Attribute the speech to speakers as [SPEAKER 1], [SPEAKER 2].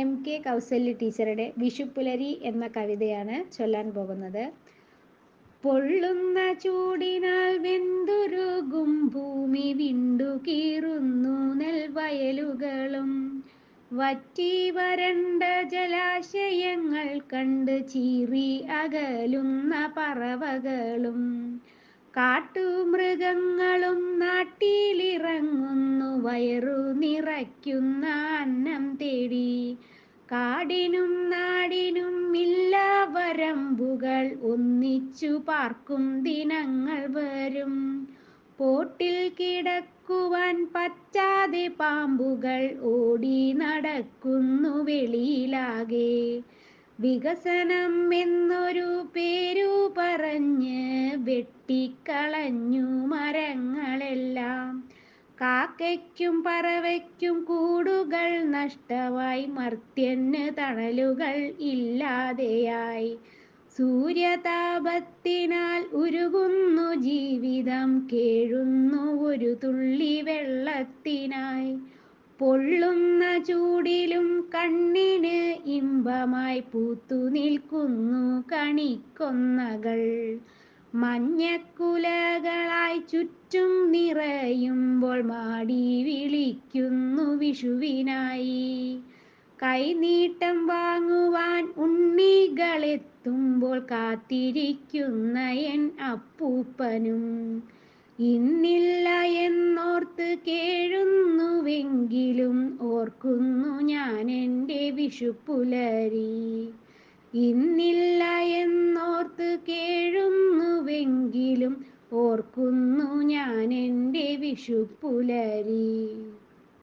[SPEAKER 1] M K Kausalya ടീച്ചറുടെ വിഷുപ്പുലരി എന്ന കവിതയാണ് ചൊല്ലാൻ പോകുന്നത്. പൊള്ളുന്ന ചൂടിനാൽ വെന്തുരുകും ഭൂമി വിണ്ടു കീറുന്നു നെൽവയലുകളും. വറ്റി വരണ്ട ജലാശയങ്ങൾ കണ്ട് ചീറി അകലുന്ന പറവകളും. കാട്ടുമൃഗങ്ങളും നാട്ടിലിറങ്ങുന്നു വയറു നിറയ്ക്കുന്ന അന്നം തേടി കാടിനും നാടിനും ഇല്ല വരമ്പുകൾ ഒന്നിച്ചു പാർക്കും ദിനങ്ങൾ വരും. പോട്ടിൽ കിടക്കുവാൻ പറ്റാതെ പാമ്പുകൾ ഓടി നടക്കുന്നു വെളിയിലാകെ. വികസനം എന്നൊരു പേരു പറഞ്ഞ് വെട്ടിക്കളഞ്ഞു മരങ്ങളെല്ലാം. കാക്കയ്ക്കും പറവയ്ക്കും കൂടുകൾ നഷ്ടമായി മർത്യന് തണലുകൾ ഇല്ലാതെയായി. സൂര്യതാപത്തിനാൽ ഉരുകുന്നു ജീവിതം കേഴുന്നു ഒരു തുള്ളി വെള്ളത്തിനായി. പൊള്ളുന്ന ചൂടിലും കണ്ണിന് ഇമ്പമായി പൂത്തു നിൽക്കുന്നു കണിക്കൊന്നകൾ. മഞ്ഞക്കുലകളായി ചുറ്റും നിറയുമ്പോൾ മാടി വിളിക്കുന്നു വിഷുവിനായി. കൈനീട്ടം വാങ്ങുവാൻ ഉണ്ണികളെത്തുമ്പോൾ കാത്തിരിക്കുന്ന എൻ അപ്പൂപ്പനും. ഇന്നില്ല എന്നോർത്ത് കേഴുന്നുവെങ്കിലും ഓർക്കുന്നു ഞാൻ എന്റെ വിഷുപ്പുലരി ഇന്നില്ല എന്നോർത്ത് കേഴുന്നുവെങ്കിലും ഓർക്കുന്നു ഞാൻ എന്റെ വിഷുപ്പുലരി